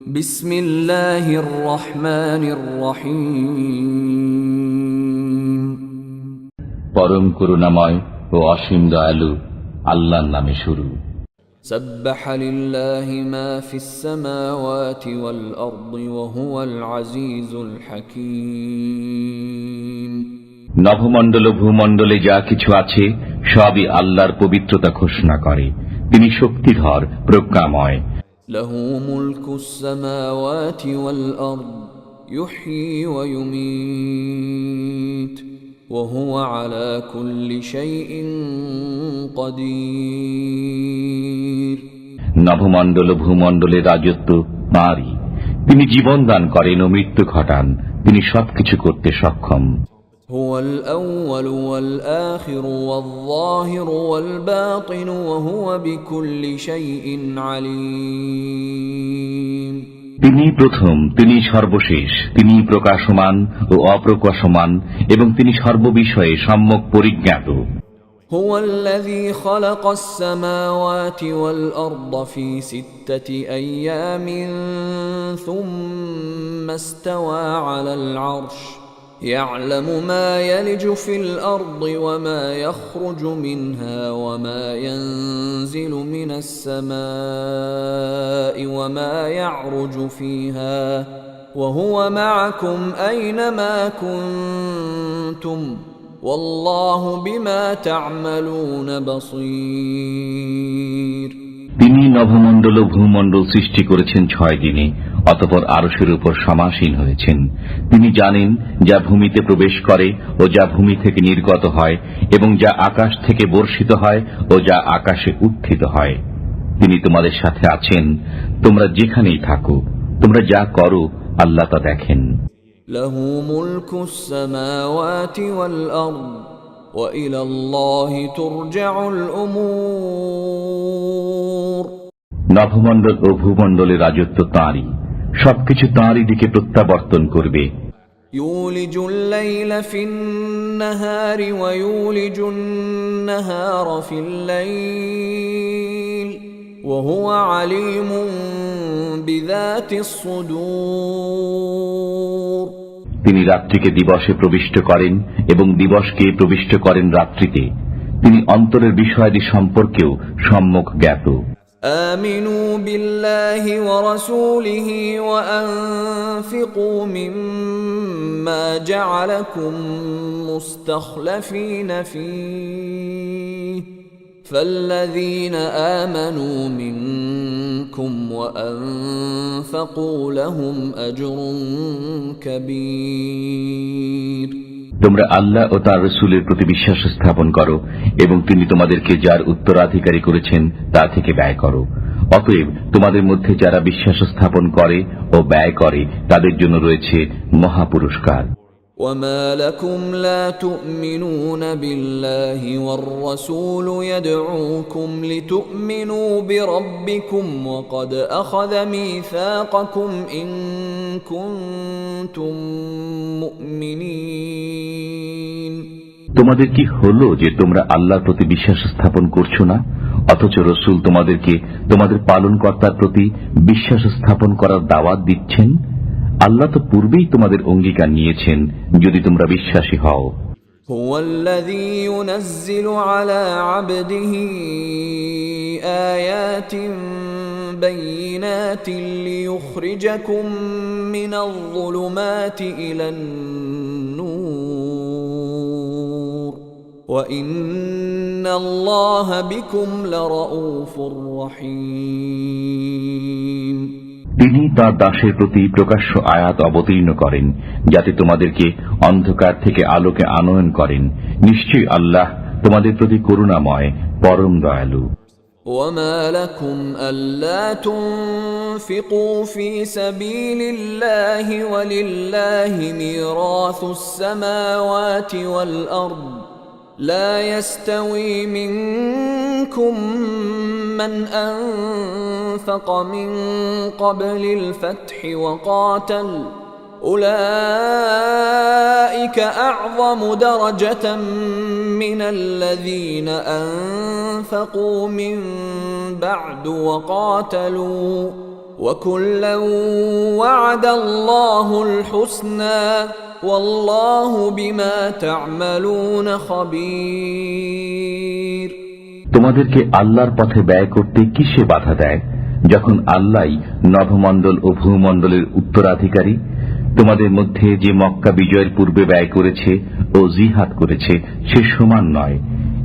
بسم الله الرحمن الرحيم পরম করুণাময় ও অসীম দয়ালু আল্লাহর নামে শুরু سبح لله ما في السماوات والأرض وهو العزيز الحكيم নভমণ্ডল ও ভূমণ্ডলে যা কিছু আছে সবই আল্লাহর পবিত্রতা ঘোষণা করে তিনি শক্তিধর প্রজ্ঞাময় له ملك السماوات والأرض يحيي ويميت وهو على كل شيء قدير নভমণ্ডল ও ভূমণ্ডলের রাজত্ব তাঁরই তিনি জীবন দান করেন ও মৃত্যু ঘটান তিনি সবকিছু করতে সক্ষম هو الأول والآخر والظاهر والباطن وهو بكل شيء عليم তিনি প্রথম তিনি সর্বশেষ তিনি প্রকাশমান ও অপ্রকাশমান এবং তিনি সর্ববিষয়ে সম্যক পরিজ্ঞাত هو الذي خلق السماوات والأرض في ستة أيام ثم استوى على العرش يعلم ما يلج في الأرض وما يخرج منها وما ينزل من السماء وما يعرج فيها وهو معكم أينما كنتم والله بما تعملون بصير তিনি নভমণ্ডল ও ভূমণ্ডল সৃষ্টি করেছেন ছয় দিনে অতপর আরশের উপর সমাসীন হয়েছেন তিনি জানেন যা ভূমিতে প্রবেশ করে ও যা ভূমি থেকে নির্গত হয় এবং যা আকাশ থেকে বর্ষিত হয় ও যা আকাশে উত্থিত হয় তিনি তোমাদের সাথে আছেন তোমরা যেখানেই থাকো তোমরা যা করো আল্লাহ তা দেখেন له ملك السماوات والأرض وإلى الله ترجع الأمور নভমণ্ডল ও ভূমণ্ডলের রাজত্ব তাঁরই সবকিছু তাঁরই দিকে প্রত্যাবর্তন করবে يولج الليل في النهار ويولج النهار في الليل وهو عليم بذات الصدور তিনি রাত্রিকে দিবসে প্রবিষ্ট করেন এবং দিবসকে প্রবিষ্ট করেন রাত্রিতে তিনি অন্তরের বিষয়াদি সম্পর্কেও সম্যক জ্ঞাত آمنوا بالله ورسوله وأنفقوا مما جعلكم مستخلفين فيه. فالذين آمنوا منكم وأنفقوا لهم أجر كبير. তোমরা আল্লাহ ও তার রসুলের প্রতি বিশ্বাস স্থাপন করো, এবং তিনি তোমাদেরকে যার উত্তরাধিকারী করেছেন, তা থেকে ব্যয় করো। অতএব তোমাদের মধ্যে যারা বিশ্বাস স্থাপন করে ও ব্যয় করে, তাদের জন্য রয়েছে মহাপুরস্কার। وما لكم لا تؤمنون بالله والرسول يدعوكم لتؤمنوا بربكم وقد أخذ ميثاقكم إن كنتم مؤمنين তোমাদের কি হলো যে তোমরা আল্লাহর প্রতি বিশ্বাস স্থাপন করছো না অথচ রসুল তোমাদেরকে তোমাদের পালনকর্তার প্রতি বিশ্বাস স্থাপন করার দাওয়াত দিচ্ছেন আল্লাহ তো পূর্বেই তোমাদের অঙ্গীকার নিয়েছেন যদি তোমরা বিশ্বাসী হও هو الذي ينزل على عبده آيات بينات ليخرجكم من الظلمات إلى النور وإن الله بكم لرؤوف رحيم তিনি তার দাসের প্রতি প্রকাশ্য আয়াত অবতীর্ণ করেন যাতে তোমাদেরকে অন্ধকার থেকে আলোকে আনয়ন করেন নিশ্চয়ই আল্লাহ তোমাদের প্রতি করুণাময় পরম দয়ালু وما لكم ألا تنفقوا في سبيل الله ولله ميراث السماوات والأرض لا يستوي منكم من أنفق من قبل الفتح وقاتل. أولئك أعظم درجة من الذين أنفقوا من بعد وقاتلوا. وكلا وعد الله الحسنى. তোমাদেরকে আল্লাহর পথে ব্যয় করতে কিসে বাধা দেয়? যখন আল্লাহ নভমন্ডল ও ভূমণ্ডলের উত্তরাধিকারী, তোমাদের মধ্যে যে মক্কা বিজয়ের পূর্বে ব্যয় করেছে ও জিহাদ করেছে, সে সমান নয়।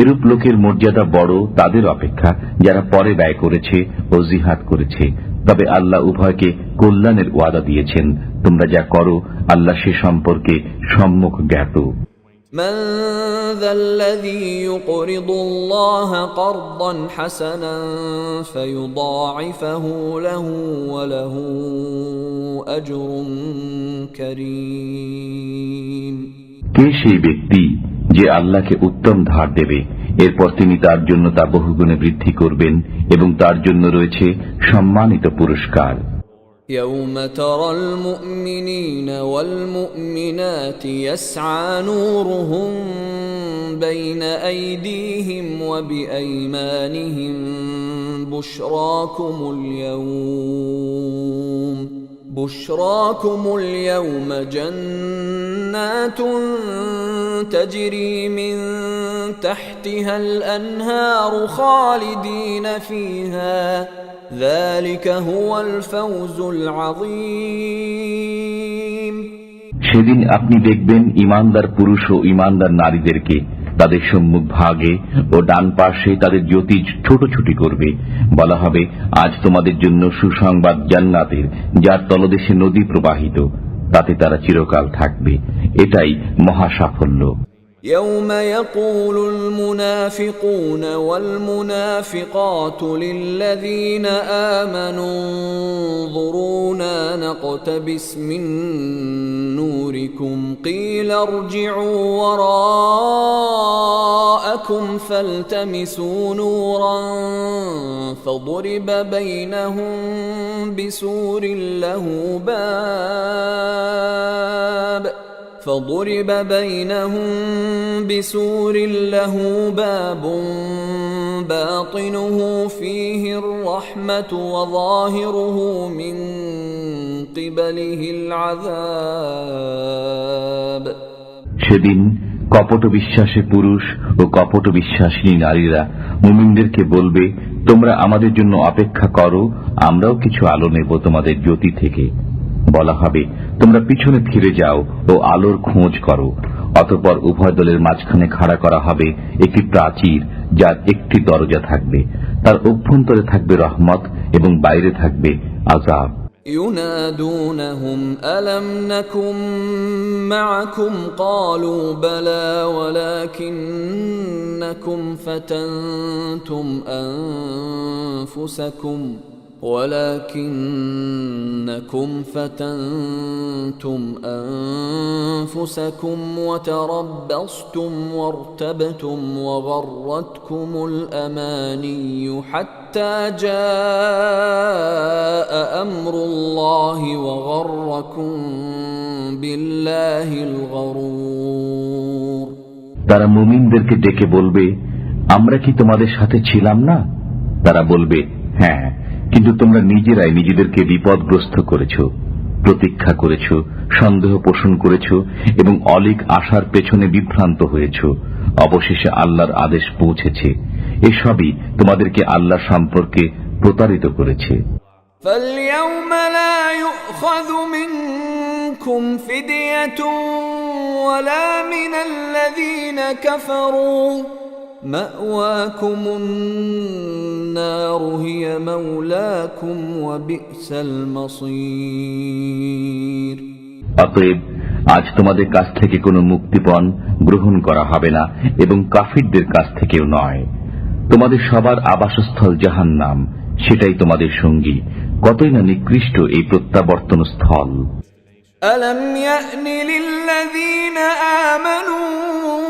এরূপ লোকের মর্যাদা বড় তাদের অপেক্ষা, যারা পরে ব্যয় করেছে ও জিহাদ করেছে। তবে আল্লাহ উভয়কে কল্যাণের ওয়াদা দিয়েছেন তোমরা যা করো আল্লাহ সে সম্পর্কে সম্মুখ জ্ঞাত من ذا الذي يقرض الله قرضا حسنا فيضاعفه له وله اجر كريم কে সেই ব্যক্তি যে আল্লাহকে উত্তম ধার দেবে এরপর তিনি তার জন্য তা বহুগুণে বৃদ্ধি করবেন এবং তার জন্য রয়েছে সম্মানিত পুরস্কার يوم ترى المؤمنين والمؤمنات يسعى نورهم بين ايديهم وبايمانهم بشراكم اليوم بشراكم اليوم جنات تجري من تحتها الانهار خالدين فيها ذلك هو الفوز العظيم সেদিন আপনি দেখবেন ইমানদার পুরুষ ও ইমানদার নারীদেরকে তাদের সম্মুখ ভাগে ও ডান পাশে তাদের জ্যোতি ছোট ছুটি করবে। বলা হবে, আজ তোমাদের জন্য সুসংবাদ জান্নাতের, যার তলদেশে নদী প্রবাহিত। তাতে তারা চিরকাল থাকবে। এটাই মহা সাফল্য يوم يقول المنافقون والمنافقات للذين آمنوا انظرونا نقتبس من نوركم قيل ارجعوا وراءكم فالتمسوا نورا فضرب بينهم بسور له باب فضرب بينهم بسور له باب باطنه فيه الرحمة وظاهره من قبله العذاب সেদিন কপট বিশ্বাসী পুরুষ ও কপট বিশ্বাসিনী নারীরা মুমিনদেরকে বলবে তোমরা আমাদের জন্য অপেক্ষা করো আমরাও কিছু আলো নেব তোমাদের জ্যোতি থেকে বলা হবে তোমরা পিছনে ফিরে যাও ও আলোর খোঁজ করো অতপর উভয় দলের মাঝখানে খাড়া করা হবে একটি প্রাচীর যার একটি দরজা থাকবে তার অভ্যন্তরে থাকবে রহমত এবং বাইরে থাকবে আজাব ينادونهم ألم نكن معكم قالوا بلى ولكنكم فتنتم أنفسكم ولكنكم فتنتم أنفسكم وتربصتم وارتبتم وغرتكم الأماني حتى جاء أمر الله وغركم بالله الغرور তারা মুমিনদেরকে ডেকে বলবে আমরা কি তোমাদের সাথে ছিলাম না তারা বলবে হ্যাঁ কিন্তু তোমরা নিজেরাই নিজেদেরকে বিপদগ্রস্ত করেছ প্রতীক্ষা করেছ সন্দেহ পোষণ করেছ এবং অলিক আশার পেছনে বিভ্রান্ত হয়েছ অবশেষে আল্লাহর আদেশ পৌঁছেছে এসবই তোমাদেরকে আল্লাহ সম্পর্কে প্রতারিত করেছে فاليوم لا يؤخذ منكم فدية ولا من الذين كفروا مأواكم النار هي مولاكم وبئس المصير অতএব আজ তোমাদের কাছ থেকে কোনো মুক্তিপণ গ্রহণ করা হবে না এবং কাফিরদের কাছ থেকেও নয় তোমাদের সবার আবাসস্থল জাহান নাম সেটাই তোমাদের সঙ্গী কতই না নিকৃষ্ট এই প্রত্যাবর্তন স্থল ألم يأن للذين آمنوا أن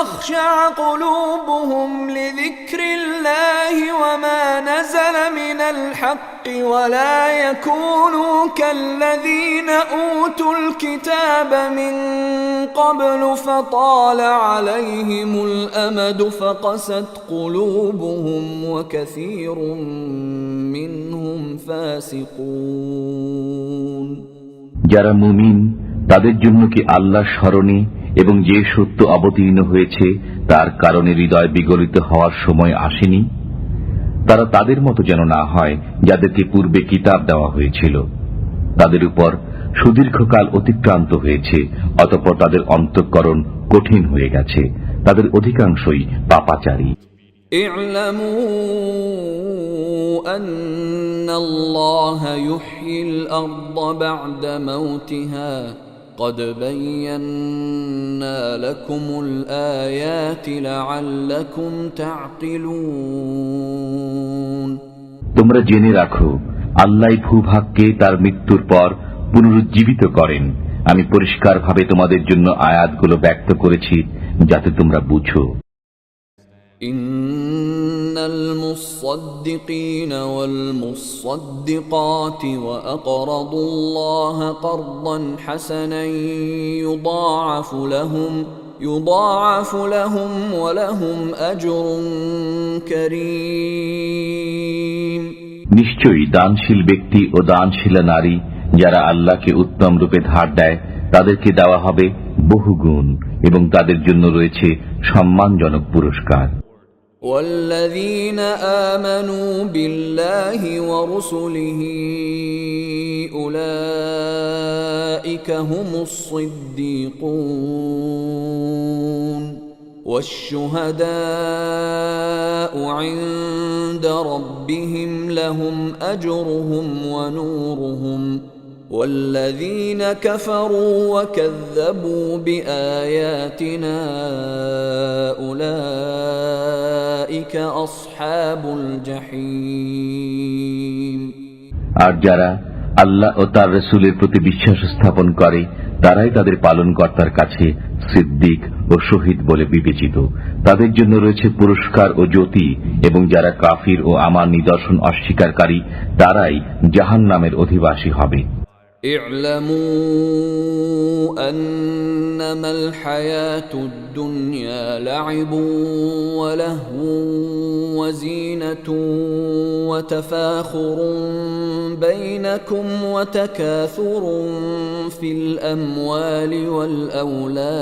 تخشع قلوبهم لذكر الله الله وما نزل من الحق ولا يكونوا كالذين أوتوا الكتاب من قبل فطال عليهم الأمد فقست قلوبهم وكثير منهم فاسقون যারা মুমিন তাদের জন্য কি আল্লাহ স্মরণে এবং যে সত্য অবতীর্ণ হয়েছে তার কারণে হৃদয় বিগলিত হওয়ার সময় আসেনি তারা তাদের মতো যেন না হয় যাদেরকে পূর্বে কিতাব দেওয়া হয়েছিল তাদের উপর সুদীর্ঘকাল অতিক্রান্ত হয়েছে অতঃপর তাদের অন্তঃকরণ কঠিন হয়ে গেছে তাদের অধিকাংশই পাপাচারী اعلموا أن الله يحيي الأرض بعد موتها قد بينا لكم الآيات لعلكم تعقلون তোমরা জেনে রাখো আল্লাহ ভূভাগকে তার মৃত্যুর পর পুনরুজ্জীবিত করেন আমি পরিষ্কারভাবে তোমাদের জন্য আয়াতগুলো ব্যক্ত করেছি যাতে তোমরা বুঝো إن المصدقين والمصدقات وأقرضوا الله قرضا حسنا يضاعف لهم يضاعف لهم ولهم أجر كريم নিশ্চয়ই দানশীল ব্যক্তি ও দানশীলা নারী যারা আল্লাহকে উত্তম রূপে ধার দেয় তাদেরকে দেওয়া হবে বহুগুণ এবং তাদের জন্য রয়েছে সম্মানজনক পুরস্কার والذين آمنوا بالله ورسله أولئك هم الصديقون والشهداء عند ربهم لهم أجرهم ونورهم والذين كفروا وكذبوا بآياتنا أولئك أصحاب الجحيم আর যারা আল্লাহ ও তার রসুলের প্রতি বিশ্বাস স্থাপন করে তারাই তাদের পালনকর্তার কাছে সিদ্দিক ও শহীদ বলে বিবেচিত তাদের জন্য রয়েছে পুরস্কার ও জ্যোতি এবং যারা কাফির ও আমার নিদর্শন অস্বীকারী তারাই জাহান নামের অধিবাসী হবে اعلموا أنما الحياة الدنيا لعب ولهو وزينة وتفاخر بينكم وتكاثر في الأموال والأولاد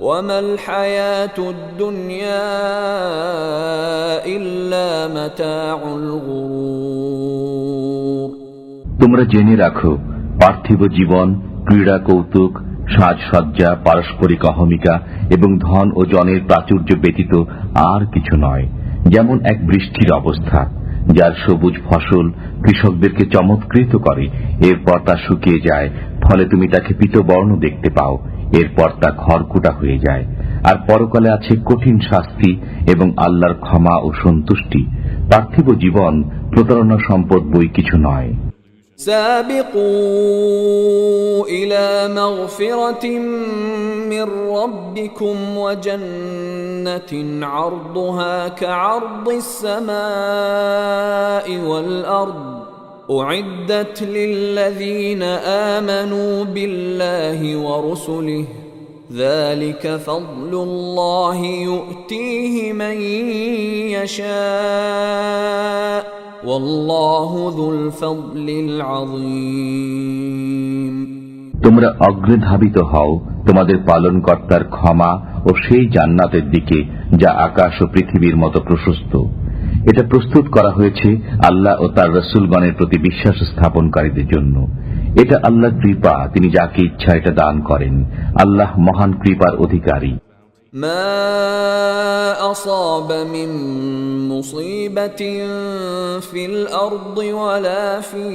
وما الحياة الدنيا إلا متاع الغرور তোমরা জেনে রাখো পার্থিব জীবন ক্রীড়া কৌতুক সাজসজ্জা পারস্পরিক অহমিকা এবং ধন ও জনের প্রাচুর্য ব্যতীত আর কিছু নয় যেমন এক বৃষ্টির অবস্থা যার সবুজ ফসল কৃষকদেরকে চমৎকৃত করে এরপর তা শুকিয়ে যায় ফলে তুমি তাকে পিতবর্ণ দেখতে পাও এরপর তা খড়কুটা হয়ে যায় আর পরকালে আছে কঠিন শাস্তি এবং আল্লাহর ক্ষমা ও সন্তুষ্টি পার্থিব জীবন প্রতারণা সম্পদ বই কিছু নয় سابقوا إلى مغفرة من ربكم وجنة عرضها كعرض السماء والأرض أعدت للذين آمنوا بالله ورسله ذلك فضل الله يؤتيه من يشاء والله ذو الفضل العظيم তোমরা অগ্রে ধাবিত হও তোমাদের পালনকর্তার ক্ষমা ও সেই জান্নাতের দিকে যা আকাশ ও পৃথিবীর মতো প্রশস্ত এটা প্রস্তুত করা হয়েছে আল্লাহ ও তার রসুলগণের প্রতি বিশ্বাস স্থাপনকারীদের জন্য এটা আল্লাহ কৃপা তিনি যাকে ইচ্ছা এটা দান করেন আল্লাহ মহান কৃপার অধিকারী ما اصاب من مصيبه في الارض ولا في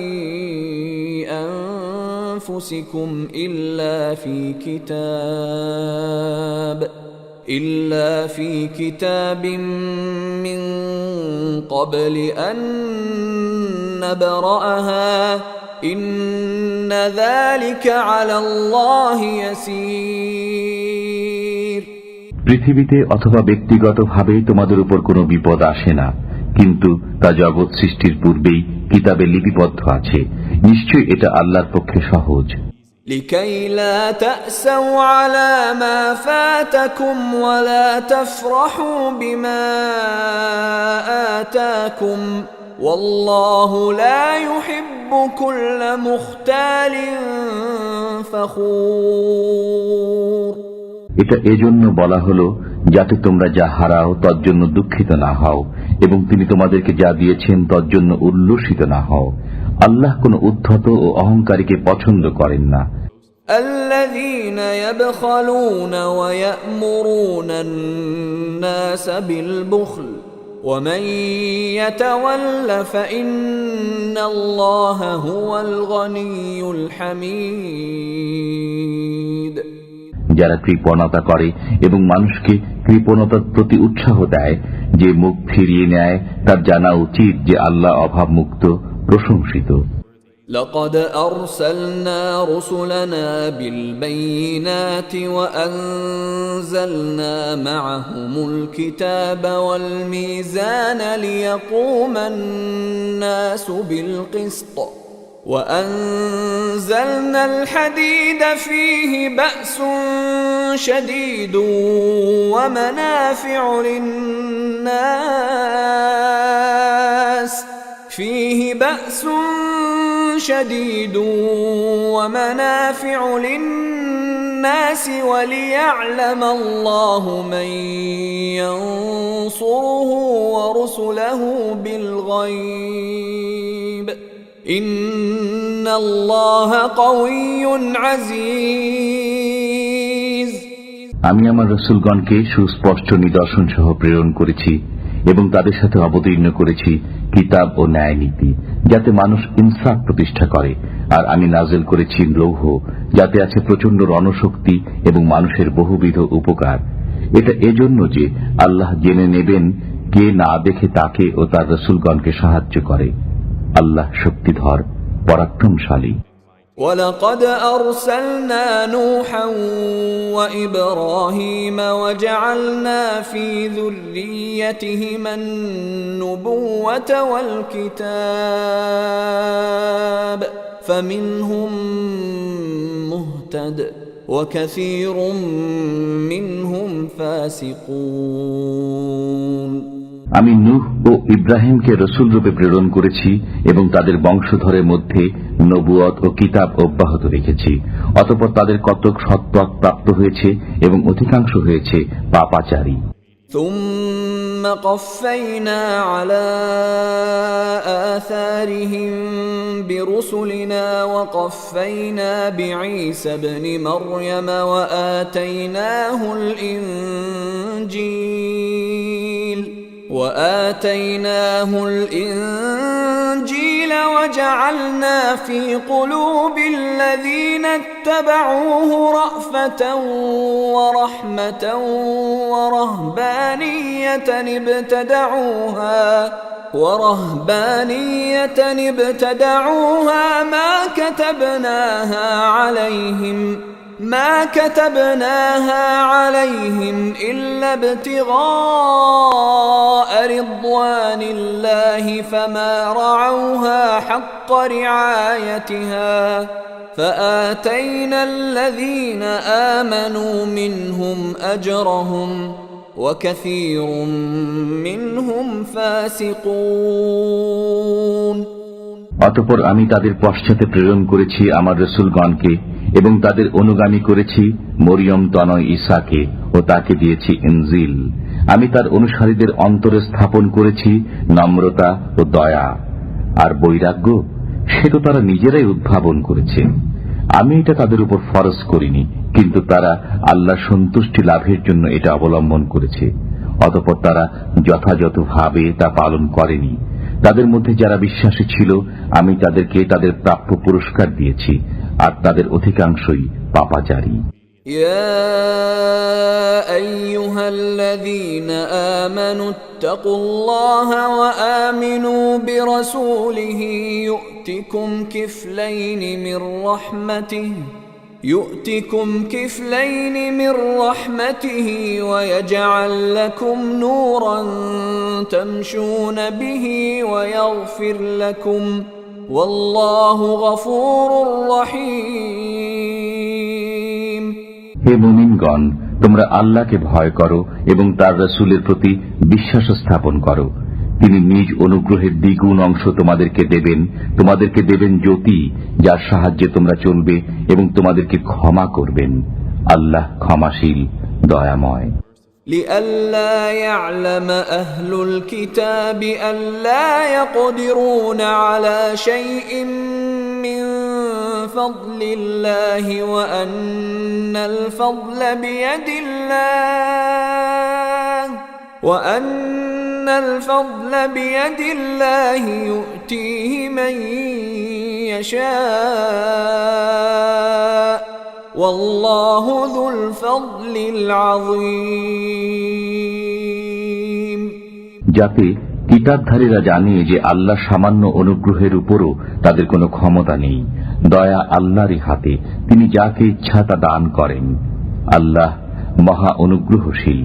انفسكم الا في كتاب الا في كتاب من قبل ان نبراها ان ذلك على الله يسير পৃথিবীতে অথবা ব্যক্তিগতভাবে তোমাদের উপর কোনো বিপদ আসে না কিন্তু তা জগৎ সৃষ্টির পূর্বেই কিতাবে লিপিবদ্ধ আছে নিশ্চয়ই এটা আল্লাহর পক্ষে সহজ لكي لا تأسوا على ما فاتكم ولا تفرحوا بما آتاكم والله لا يحب كل مختال فخور এটা এজন্য বলা হলো যাতে তোমরা যা হারাও তজ্জন্য দুঃখিত না হও এবং তিনি তোমাদেরকে যা দিয়েছেন তজ্জন্য উল্লসিত না হও আল্লাহ কোন উদ্ধত ও অহংকারীকে পছন্দ করেন না الذين يبخلون ويأمرون الناس بالبخل ومن يتول فإن الله هو الغني الحميد যারা কৃপণতা করে এবং মানুষকে কৃপণতার প্রতি উৎসাহ দেয় যে মুখ ফিরিয়ে নেয় তার জানা উচিত যে আল্লাহ অভাবমুক্ত প্রশংসিত لقد أرسلنا رسلنا بالبينات وأنزلنا معهم الكتاب والميزان ليقوم الناس بالقسط وأنزلنا الحديد فيه بأس شديد ومنافع للناس فيه بأس شديد ومنافع للناس وليعلم الله من ينصره ورسله بالغيب إن الله قوي عزيز আমি আমার রসুলগণকে সুস্পষ্ট নিদর্শন সহ প্রেরণ করেছি এবং তাদের সাথে অবতীর্ণ করেছি কিতাব ও ন্যায় নীতি যাতে মানুষ ইনসাফ প্রতিষ্ঠা করে। আর আমি নাজেল করেছি লৌহ, যাতে আছে প্রচণ্ড রণশক্তি এবং মানুষের বহুবিধ উপকার। এটা এজন্য যে আল্লাহ জেনে নেবেন কে না দেখে তাকে ও তার রসুলগণকে সাহায্য করে। আল্লাহ শক্তিধর, পরাক্রমশালী। ولقد أرسلنا نوحا وإبراهيم وجعلنا في ذريتهما النبوة والكتاب فمنهم مهتد وكثير منهم فاسقون আমি নূহ ও ইব্রাহিমকে রসুল রূপে প্রেরণ করেছি এবং তাদের বংশধরের মধ্যে নবুয়ত ও কিতাব অব্যাহত রেখেছি অতপর তাদের কতক সত্ত্বক প্রাপ্ত হয়েছে এবং অধিকাংশ হয়েছে পাপাচারী ثم قفينا على آثارهم برسلنا وقفينا بعيسى ابن مريم وآتيناه الإنجيل وآتيناه الإنجيل وجعلنا في قلوب الذين اتبعوه رأفة ورحمة ورهبانية ابتدعوها ورهبانية ابتدعوها ما كتبناها عليهم ما كتبناها عليهم إلا ابتغاء رضوان الله فما رعوها حق رعايتها فآتينا الذين آمنوا منهم أجرهم وكثير منهم فاسقون অতপর আমি তাদের পশ্চাতে প্রেরণ করেছি আমার রসুলগণকে এবং তাদের অনুগামী করেছি মরিয়ম তনয় ইসাকে ও তাকে দিয়েছি ইনজিল। আমি তার অনুসারীদের অন্তরে স্থাপন করেছি নম্রতা ও দয়া। আর বৈরাগ্য, সে তো তারা নিজেরাই উদ্ভাবন করেছে। আমি এটা তাদের উপর ফরজ করিনি, কিন্তু তারা আল্লাহ সন্তুষ্টি লাভের জন্য এটা অবলম্বন করেছে। অতপর তারা যথাযথভাবে তা পালন করেনি। তাদের মধ্যে যারা বিশ্বাসী ছিল আমি তাদেরকে তাদের প্রাপ্য পুরস্কার দিয়েছি আর তাদের অধিকাংশই পাপাচারী يا ايها الذين امنوا اتقوا الله وامنوا برسوله يؤتكم كفلين من رحمته يؤتكم كفلين من رحمته ويجعل لكم نورا تمشون به ويغفر لكم والله غفور رحيم হে মুমিনগণ তোমরা আল্লাহকে ভয় করো এবং তার রসুলের প্রতি বিশ্বাস স্থাপন করো তিনি নিজ অনুগ্রহের দ্বিগুণ অংশ তোমাদেরকে দেবেন তোমাদেরকে দেবেন জ্যোতি যার সাহায্যে তোমরা চলবে এবং তোমাদেরকে ক্ষমা করবেন আল্লাহ ক্ষমাশীল দয়াময় لئلا يعلم أهل الكتاب ألا يقدرون على شيء من فضل الله وأن الفضل بيد الله وأن الفضل بيد الله يؤتيه من يشاء والله ذو الفضل العظيم যাতে কিতাবধারীরা জানে যে আল্লাহ সামান্য অনুগ্রহের উপরও তাদের কোনো ক্ষমতা নেই দয়া আল্লাহরই হাতে তিনি যাকে ইচ্ছা তা দান করেন আল্লাহ মহা অনুগ্রহশীল